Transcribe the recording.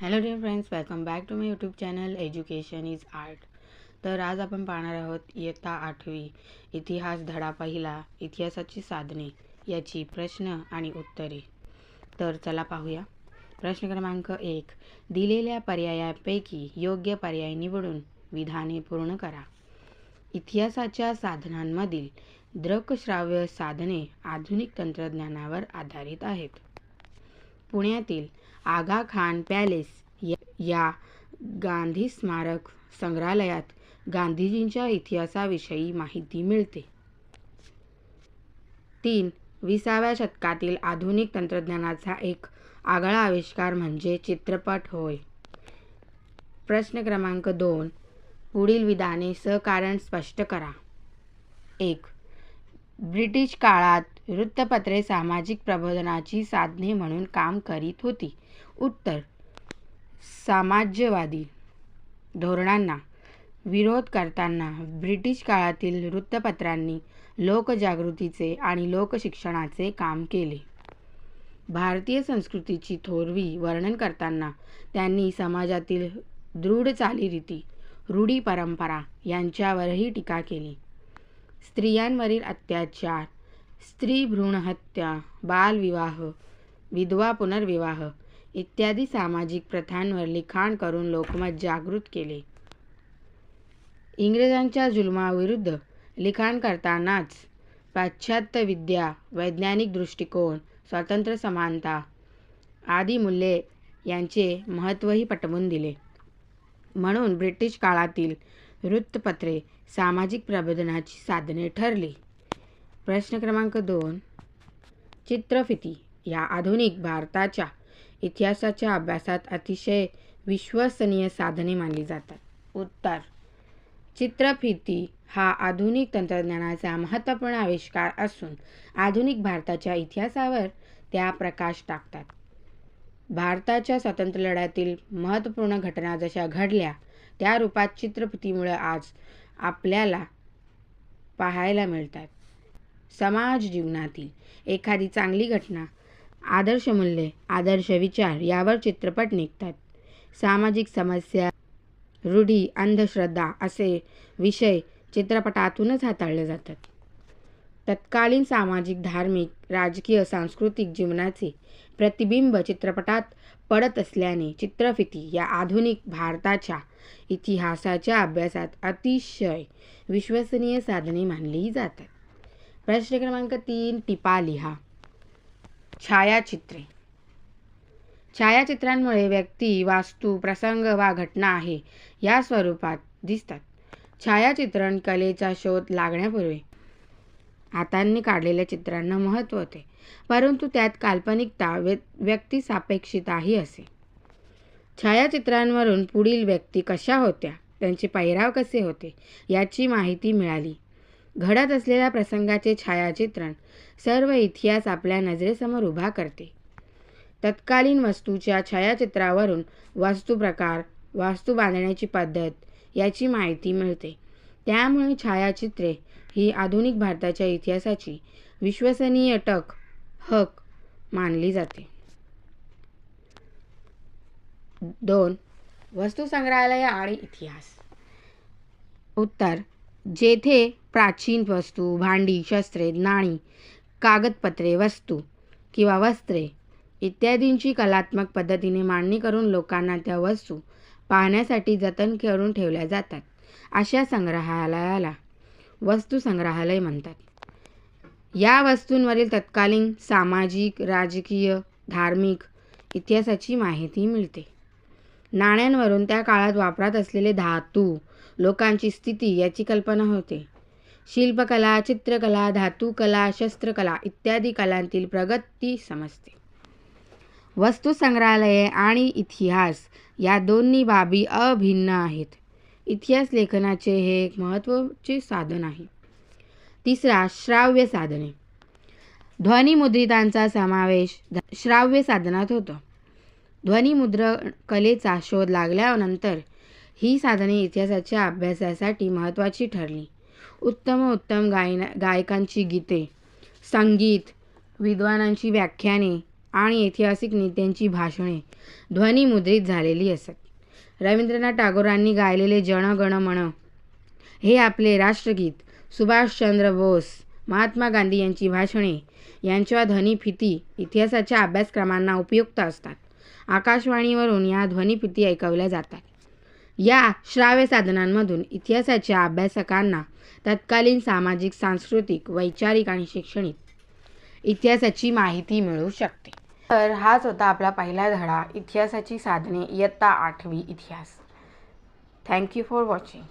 Hello dear friends welcome back to my YouTube channel education is art तर आज आपण पाहणार आहोत इयत्ता आठवी इतिहास धडा पहिला इतिहासाची साधने याची प्रश्न आणि उत्तरे. तर चला पाहूया. प्रश्न क्रमांक एक दिलेल्या पर्यायापैकी योग्य पर्याय निवडून विधाने पूर्ण करा. इतिहासाच्या साधनांमधील दृकश्राव्य साधने आधुनिक तंत्रज्ञानावर आधारित आहेत. पुण्यातील आगा खान पॅलेस या गांधी स्मारक संग्रहालयात गांधीजींच्या इतिहासाविषयी माहिती मिळते. तीन विसाव्या शतकातील आधुनिक तंत्रज्ञानाचा एक आगळा आविष्कार म्हणजे चित्रपट होय. प्रश्न क्रमांक दोन पुढील विधाने सकारण स्पष्ट करा. एक ब्रिटिश काळात वृत्तपत्रे सामाजिक प्रबोधनाची साधने म्हणून काम करीत होती. उत्तर साम्राज्यवादी धोरणांना विरोध करताना ब्रिटिश काळातील वृत्तपत्रांनी लोकजागृतीचे आणि लोकशिक्षणाचे काम केले. भारतीय संस्कृतीची थोरवी वर्णन करताना त्यांनी समाजातील दृढ चालीरीती रूढी परंपरा यांच्यावरही टीका केली. स्त्रियांवरील अत्याचार स्त्री भ्रूणहत्या बालविवाह विधवा पुनर्विवाह इत्यादी सामाजिक प्रथांवर लिखाण करून लोकमत जागृत केले. इंग्रजांच्या जुलमाविरुद्ध लिखाण करतानाच पाश्चात्य विद्या वैज्ञानिक दृष्टिकोन स्वातंत्र्य समानता आदी मूल्ये यांचे महत्त्वही पटवून दिले. म्हणून ब्रिटिश काळातील वृत्तपत्रे सामाजिक प्रबोधनाची साधने ठरली. प्रश्न क्रमांक दोन. चित्रफिती या आधुनिक भारताच्या इतिहासाच्या अभ्यासात अतिशय विश्वसनीय साधने मानली जातात. उत्तर. चित्रफिती हा आधुनिक तंत्रज्ञानाचा महत्त्वपूर्ण आविष्कार असून आधुनिक भारताच्या इतिहासावर त्या प्रकाश टाकतात. भारताच्या स्वातंत्र्यलढ्यातील महत्त्वपूर्ण घटना जशा घडल्या त्या रूपात चित्रफितीमुळे आज आपल्याला पाहायला मिळतात. समाज जीवनातील एखादी चांगली घटना आदर्श मूल्ये आदर्श विचार यावर चित्रपट निघतात. सामाजिक समस्या रूढी अंधश्रद्धा असे विषय चित्रपटातूनच हाताळले जातात. तत्कालीन सामाजिक धार्मिक राजकीय सांस्कृतिक जीवनाचे प्रतिबिंब चित्रपटात पडत असल्याने चित्रफिती या आधुनिक भारताच्या इतिहासाच्या अभ्यासात अतिशय विश्वसनीय साधने मानली जातात. प्रश्न क्रमांक तीन टिपा लिहा छायाचित्रे. छायाचित्रांमुळे व्यक्ती वास्तू प्रसंग वा घटना आहे या स्वरूपात दिसतात. छायाचित्रण कलेचा शोध लागण्यापूर्वी हातांनी काढलेल्या चित्रांना महत्त्व होते परंतु त्यात काल्पनिकता व्यक्ती सापेक्षिताही असे. छायाचित्रांवरून पुढील व्यक्ती कशा होत्या त्यांचे पैराव कसे होते याची माहिती मिळाली. घडत असलेल्या प्रसंगाचे छायाचित्रण सर्व इतिहास आपल्या नजरेसमोर उभा करते. तत्कालीन वस्तूच्या छायाचित्रावरून वास्तुप्रकार वास्तू बांधण्याची पद्धत याची माहिती मिळते. त्यामुळे छायाचित्रे ही आधुनिक भारताच्या इतिहासाची विश्वसनीय टक हक मानली जाते. दोन वस्तू संग्रहालय आणि इतिहास. उत्तर जेथे प्राचीन वस्तू भांडी शस्त्रे नाणी कागदपत्रे वस्तू किंवा वस्त्रे इत्यादींची कलात्मक पद्धतीने मांडणी करून लोकांना त्या वस्तू पाहण्यासाठी जतन करून ठेवल्या जातात. अशा संग्रहालयाला वस्तू संग्रहालय म्हणतात. या वस्तूंवरील तत्कालीन सामाजिक राजकीय धार्मिक इतिहासाची माहिती मिळते. नाण्यांवरून त्या काळात वापरात असलेले धातू लोकांची स्थिती याची कल्पना होते. शिल्पकला चित्रकला धातुकला शस्त्रकला इत्यादी कलांतील प्रगती समजते. वस्तू संग्रहालये आणि इतिहास या दोन्ही बाबी अभिन्न आहेत. इतिहास लेखनाचे हे एक महत्त्वाचे साधन आहे. तिसरा श्राव्य साधने. ध्वनिमुद्रितांचा समावेश श्राव्य साधनात होतो. ध्वनिमुद्रण कलेचा शोध लागल्यानंतर ही साधने इतिहासाच्या अभ्यासासाठी महत्त्वाची ठरली. उत्तम उत्तम गायना गायकांची गीते संगीत विद्वानांची व्याख्याने आणि ऐतिहासिक नेत्यांची भाषणे ध्वनिमुद्रित झालेली असत. रवींद्रनाथ टागोरांनी गायलेले जन गण मन हे आपले राष्ट्रगीत सुभाषचंद्र बोस महात्मा गांधी यांची भाषणे यांच्या ध्वनिफिती इतिहासाच्या अभ्यासक्रमांना उपयुक्त असतात. आकाशवाणीवरून या ध्वनिफिती ऐकवल्या जातात. या श्राव्य साधनांमधून इतिहासाच्या अभ्यासकांना तत्कालीन सामाजिक सांस्कृतिक वैचारिक आणि शैक्षणिक इतिहासाची माहिती मिळू शकते. तर हाच होता आपला पहिला धडा इतिहासाची साधने इयत्ता आठवी इतिहास. Thank you for watching